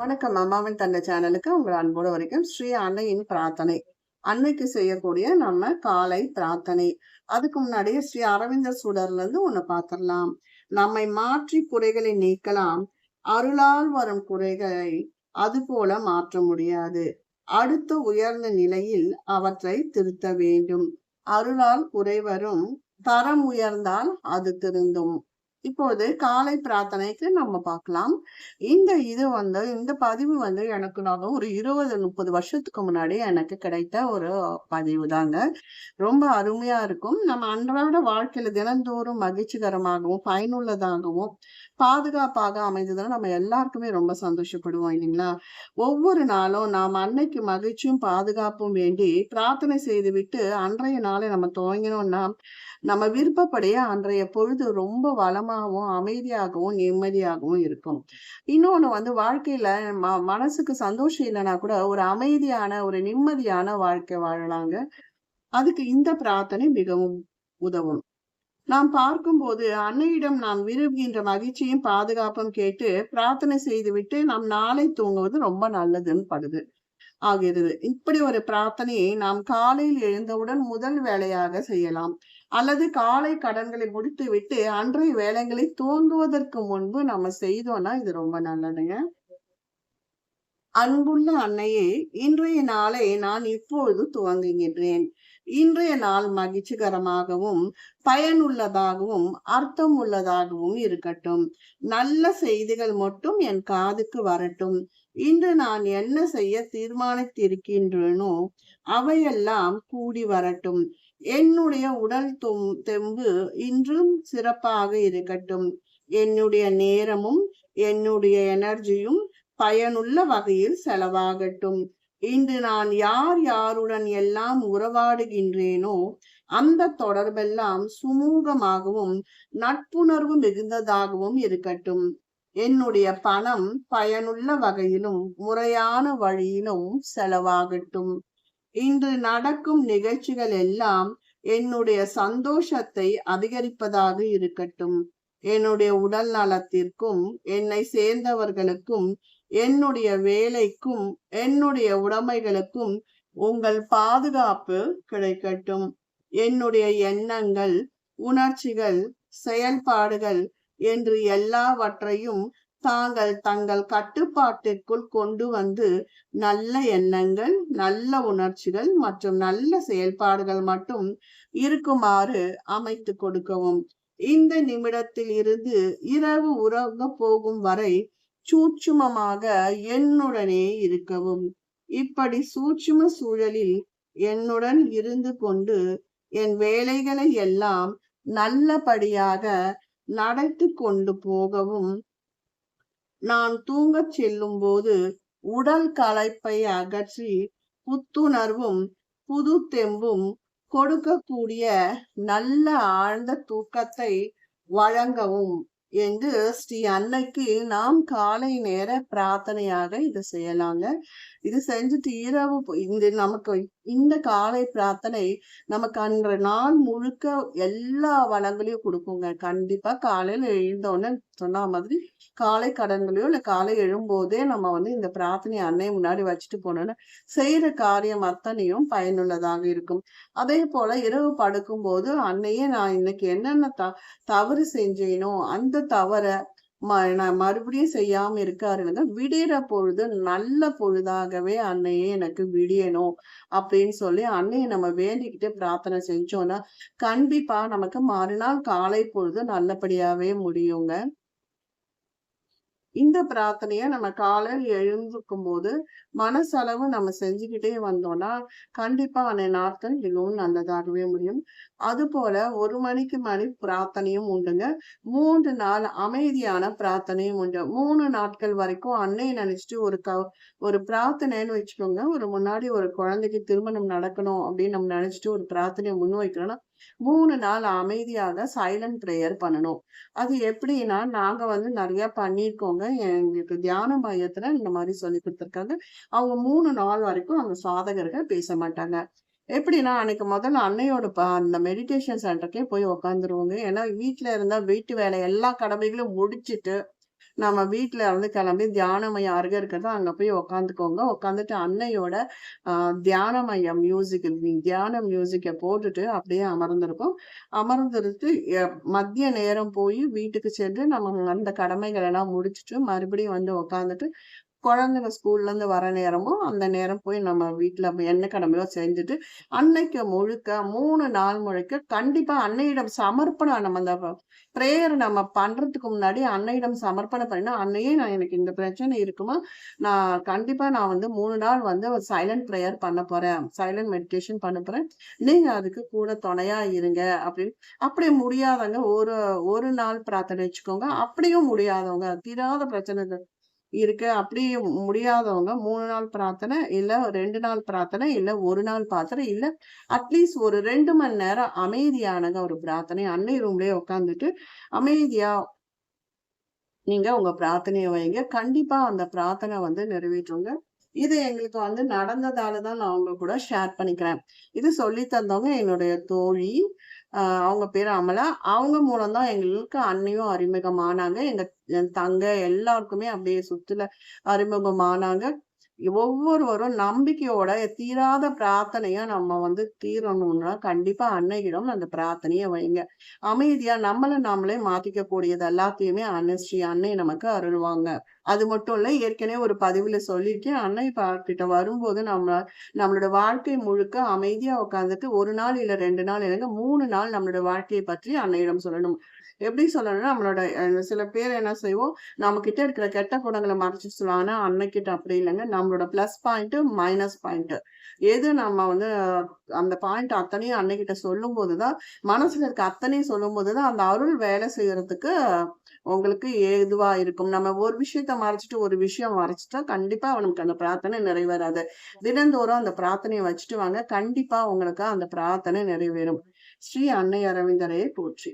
வணக்கம் அம்மாவின் தந்தை சேனலுக்கு உங்கள் அன்போடு வரைக்கும் ஸ்ரீ அன்னையின் பிரார்த்தனை. அன்னைக்கு செய்யக்கூடிய நம்ம காலை பிரார்த்தனை. அதுக்கு முன்னாடியே ஸ்ரீ அரவிந்தர் சுடர்ல இருந்து ஒண்ணு பார்த்திடலாம். நம்மை மாற்றி குறைகளை நீக்கலாம். அருளால் வரும் குறைகளை அது போல மாற்ற முடியாது. அடுத்த உயர்ந்த நிலையில் அவற்றை திருத்த வேண்டும். அருளால் குறை வரும் தரம் உயர்ந்தால் அது திருந்தும். இப்போது காலை பிரார்த்தனைக்கு நம்ம பார்க்கலாம். இந்த இது வந்து இந்த பதிவு வந்து எனக்கு நாங்கள் ஒரு இருபது முப்பது வருஷத்துக்கு முன்னாடி எனக்கு கிடைத்த ஒரு பதிவு தாங்க. ரொம்ப அருமையா இருக்கும். நம்ம அன்றாட வாழ்க்கையில தினந்தோறும் மகிழ்ச்சிகரமாகவும் பயனுள்ளதாகவும் பாதுகாப்பாக அமைந்ததுன்னா நம்ம எல்லாருக்குமே ரொம்ப சந்தோஷப்படுவோம் இல்லைங்களா? ஒவ்வொரு நாளும் நாம் அன்னைக்கு மகிழ்ச்சியும் பாதுகாப்பும் வேண்டி பிரார்த்தனை செய்துவிட்டு அன்றைய நாளை நம்ம துவங்கினோம்னா நம்ம விருப்பப்படியே அன்றைய பொழுது ரொம்ப சுகமாகவும் அமைதியாகவும் நிம்மதியாகவும் இருக்கும். இன்னொன்னு வந்து வாழ்க்கையில ம மனசுக்கு சந்தோஷம் இல்லைன்னா கூட ஒரு அமைதியான ஒரு நிம்மதியான வாழ்க்கை வாழலாங்க. அதுக்கு இந்த பிரார்த்தனை மிகவும் உதவும். நாம் பார்க்கும்போது அன்னையிடம் நாம் விரும்புகின்ற மகிழ்ச்சியும் பாதுகாப்பும் கேட்டு பிரார்த்தனை செய்துவிட்டு நாம் நாளை தூங்குவது ரொம்ப நல்லதுன்னு படுது. ஆகிறது இப்படி ஒரு பிரார்த்தனையை நாம் காலையில் எழுந்தவுடன் முதல் வேலையாக செய்யலாம். அல்லது காலை கடன்களை முடித்து விட்டு அன்றைய வேலைகளை தோன்றுவதற்கு முன்பு நம்ம செய்தோம்னா இது ரொம்ப நல்லதுங்க. அன்புள்ள அன்னையே இன்றைய நாளை நான் இப்பொழுது துவங்குகின்றேன். இன்றைய நாள் மகிழ்ச்சிகரமாகவும் பயனுள்ளதாகவும் அர்த்தம் உள்ளதாகவும் இருக்கட்டும். நல்ல செய்திகள் மட்டும் என் காதுக்கு வரட்டும். இன்று நான் என்ன செய்ய தீர்மானித்திருக்கின்றனோ அவையெல்லாம் கூடி வரட்டும். என்னுடைய உடல் தெம்பு இன்றும் சிறப்பாக இருக்கட்டும். என்னுடைய நேரமும் என்னுடைய எனர்ஜியும் பயனுள்ள வகையில் செலவாகட்டும். இன்று நான் யார் யாருடன் எல்லாம் உறவாடுகின்றேனோ அந்த தொடர்பெல்லாம் சுமூகமாகவும் நட்புணர்வு மிகுந்ததாகவும் இருக்கட்டும். என்னுடைய பணம் பயனுள்ள வகையிலும் முறையான வழியிலும் செலவாகட்டும். இன்று நடக்கும் நிகழ்ச்சிகள் எல்லாம் என்னுடைய சந்தோஷத்தை அதிகரிப்பதாக இருக்கட்டும். என்னுடைய உடல் நலத்திற்கும் என்னை சேர்ந்தவர்களுக்கும் என்னுடைய வேலைக்கும் என்னுடைய உடைமைகளுக்கும் உங்கள் பாதுகாப்பு கிடைக்கட்டும். என்னுடைய எண்ணங்கள் உணர்ச்சிகள் செயல்பாடுகள் என்று எல்லாவற்றையும் தாங்கள் தங்கள் கட்டுப்பாட்டிற்குள் கொண்டு வந்து நல்ல எண்ணங்கள் நல்ல உணர்ச்சிகள் மற்றும் நல்ல செயல்பாடுகள் மட்டும் இருக்குமாறு அமைத்து கொடுக்கவும். இந்த நிமிடத்தில் இருந்து இரவு உறங்க போகும் வரை சூட்சுமமாக என்னுடனே இருக்கவும். இப்படி சூட்சும சூழலில் என்னுடன் இருந்து கொண்டு என் வேலைகளை எல்லாம் நல்லபடியாக நடத்தி கொண்டு போகவும் நான் தூங்கச் செல்லும் போது உடல் களைப்பை அகற்றி புத்துணர்வும் புது தெம்பும் கொடுக்கக்கூடிய நல்ல ஆழ்ந்த தூக்கத்தை வழங்கவும். எங்கு ஸ்ரீ அன்னைக்கு நாம் காலை நேர பிரார்த்தனையாக இது செய்யலாங்க. இது செஞ்சுட்டு இரவு இந்த நமக்கு இந்த காலை பிரார்த்தனை நமக்கு அன்ற நாள் முழுக்க எல்லா வளங்களையும் கொடுக்குங்க. கண்டிப்பா காலையில எழுந்தோடனே சொன்ன மாதிரி காலை கடன்களையோ இல்லை காலை எழும்போதே நம்ம வந்து இந்த பிரார்த்தனை அன்னை முன்னாடி வச்சுட்டு போனோம்னா செய்யற காரியம் அத்தனையும் பயனுள்ளதாக இருக்கும். அதே போல இரவு படுக்கும் போது அன்னையே நான் இன்னைக்கு என்னென்ன த தவறு செஞ்சேனோ அந்த தவற நான் மறுபடியும் செய்யாம இருக்காருங்க விடிகிற பொழுது நல்ல பொழுதாகவே அன்னையே எனக்கு விடியணும் அப்படின்னு சொல்லி அன்னையை நம்ம வேண்டிக்கிட்டு பிரார்த்தனை செஞ்சோம்னா கண்டிப்பா நமக்கு மறுநாள் காலை பொழுது நல்லபடியாவே முடியுங்க. இந்த பிரார்த்தனைய நம்ம காலையில் எழுந்திருக்கும் போது மனசளவு நம்ம செஞ்சுக்கிட்டே வந்தோம்னா கண்டிப்பா அன்னைய நாட்கள் மிகவும் நல்லதாகவே முடியும். அது போல ஒரு மணிக்கு மணி பிரார்த்தனையும் உண்டுங்க. மூன்று நாள் அமைதியான பிரார்த்தனையும் உண்டு. மூணு நாட்கள் வரைக்கும் அன்னையை நினைச்சிட்டு ஒரு க ஒரு பிரார்த்தனைன்னு வச்சுக்கோங்க. ஒரு முன்னாடி ஒரு குழந்தைக்கு திருமணம் நடக்கணும் அப்படின்னு நம்ம நினைச்சிட்டு ஒரு பிரார்த்தனையை முன்வைக்கிறோம்னா மூணு நாள் அமைதியாக சைலண்ட் ப்ரேயர் பண்ணணும். அது எப்படின்னா நாங்க வந்து நிறைய பண்ணியிருக்கோங்க. எங்களுக்கு தியான மையத்துல இந்த மாதிரி சொல்லி கொடுத்துருக்காங்க. அவங்க மூணு நாள் வரைக்கும் அந்த சாதகர்கள் பேச மாட்டாங்க. எப்படின்னா அன்னைக்கு முதல்ல அன்னையோட அந்த மெடிடேஷன் சென்டருக்கே போய் உக்காந்துருவோங்க. ஏன்னா வீட்டுல இருந்தா வீட்டு வேலை எல்லா கடமைகளும் முடிச்சுட்டு நம்ம வீட்டில் இருந்து கிளம்பி தியான மையம் அருகே இருக்கிறது அங்கே போய் உட்காந்துக்கோங்க. உட்காந்துட்டு அன்னையோட தியான மையம் மியூசிக் தியான மியூசிக்கை போட்டுட்டு அப்படியே அமர்ந்திருக்கும் அமர்ந்திருத்து எ மதிய நேரம் போய் வீட்டுக்கு சென்று நம்ம அந்த கடமைகள் எல்லாம் முடிச்சுட்டு மறுபடியும் வந்து உட்காந்துட்டு குழந்தைங்க ஸ்கூல்லேருந்து வர நேரமும் அந்த நேரம் போய் நம்ம வீட்டில் என்ன கடமையோ செஞ்சுட்டு, அன்னைக்கு முழுக்க மூணு நாள் முழுக்க கண்டிப்பா அன்னையிடம் சமர்ப்பணம் நம்ம அந்த ப்ரேயர் நம்ம பண்றதுக்கு முன்னாடி அன்னையிடம் சமர்ப்பணம் பண்ணினா, "அன்னையே நான் எனக்கு இந்த பிரச்சனை இருக்குமா, நான் கண்டிப்பா நான் வந்து மூணு நாள் வந்து ஒரு சைலன்ட் பிரேயர் பண்ண போறேன். சைலன்ட் மெடிடேஷன் பண்ண போறேன். நீங்கள் அதுக்கு கூட துணையா இருங்க." அப்படின்னு. அப்படி முடியாதவங்க ஒரு ஒரு நாள் பிரார்த்தனை வச்சுக்கோங்க. அப்படியும் முடியாதவங்க தீராத பிரச்சனைகள் இருக்கு. அப்படி முடியாதவங்க மூணு நாள் பிரார்த்தனை, இல்ல ரெண்டு நாள் பிரார்த்தனை, இல்ல ஒரு நாள் பிரார்த்தனை, இல்ல அட்லீஸ்ட் ஒரு ரெண்டு மணி நேரம் அமைதியானங்க ஒரு பிரார்த்தனை. அன்னை ரூம்லயே உட்காந்துட்டு அமைதியா நீங்க உங்க பிரார்த்தனைய வைங்க. கண்டிப்பா அந்த பிரார்த்தனை வந்து நிறைவேற்றுங்க. இது எங்களுக்கு வந்து நடந்ததால தான் நான் உங்க கூட ஷேர் பண்ணிக்கிறேன். இது சொல்லி தந்தவங்க என்னுடைய தோழி. அவங்க பேரு அமலா. அவங்க மூலம் தான் எங்களுக்கு அன்னையும் அறிமுகமானாங்க. எங்க தங்க எல்லாருக்குமே அப்படியே சுத்துல அறிமுகமானாங்க. ஒவ்வொருவரும் நம்பிக்கையோட தீராத பிரார்த்தனையா நம்ம வந்து தீரணும்னா, கண்டிப்பா அன்னையிடம் அந்த பிரார்த்தனைய வைங்க. அமைதியா நம்மள நாமளே மாத்திக்கக்கூடியது எல்லாத்தையுமே அன்னை ஸ்ரீ அன்னை நமக்கு அருள்வாங்க. அது மட்டும் இல்ல, ஏற்கனவே ஒரு பதிவுல சொல்லிட்டு அன்னை கிட்ட வரும்போது நம்ம நம்மளோட வாழ்க்கை முழுக்க அமைதியா உட்காந்துட்டு ஒரு நாள் இல்ல ரெண்டு நாள் இல்லைங்க மூணு நாள் நம்மளோட வாழ்க்கையை பற்றி அன்னையிடம் சொல்லணும். எப்படி சொல்லணும்னா, நம்மளோட சில பேர் என்ன செய்வோம், நம்ம கிட்ட இருக்கிற கெட்ட குணங்களை மறைச்சு சொல்லுவாங்கன்னா அன்னைக்கிட்ட அப்படி இல்லைங்க நம்மளோட பிளஸ் பாயிண்ட், மைனஸ் பாயிண்ட். எது நம்ம வந்து அந்த பாயிண்ட் அத்தனையும் அன்னைக்கிட்ட சொல்லும்போது தான், மனசுல இருக்க அத்தனையும் சொல்லும் தான், அந்த அருள் வேலை செய்யறதுக்கு உங்களுக்கு ஏதுவா இருக்கும். நம்ம ஒரு விஷயத்த மறைச்சிட்டு ஒரு விஷயம் மறைச்சிட்டா கண்டிப்பா அவனுக்கு அந்த பிரார்த்தனை நிறைவேறாது. தினந்தோறும் அந்த பிரார்த்தனையை வச்சுட்டு வாங்க. கண்டிப்பா உங்களுக்கு அந்த பிரார்த்தனை நிறைவேறும். ஸ்ரீ அன்னை அரவிந்தரையை போற்றி.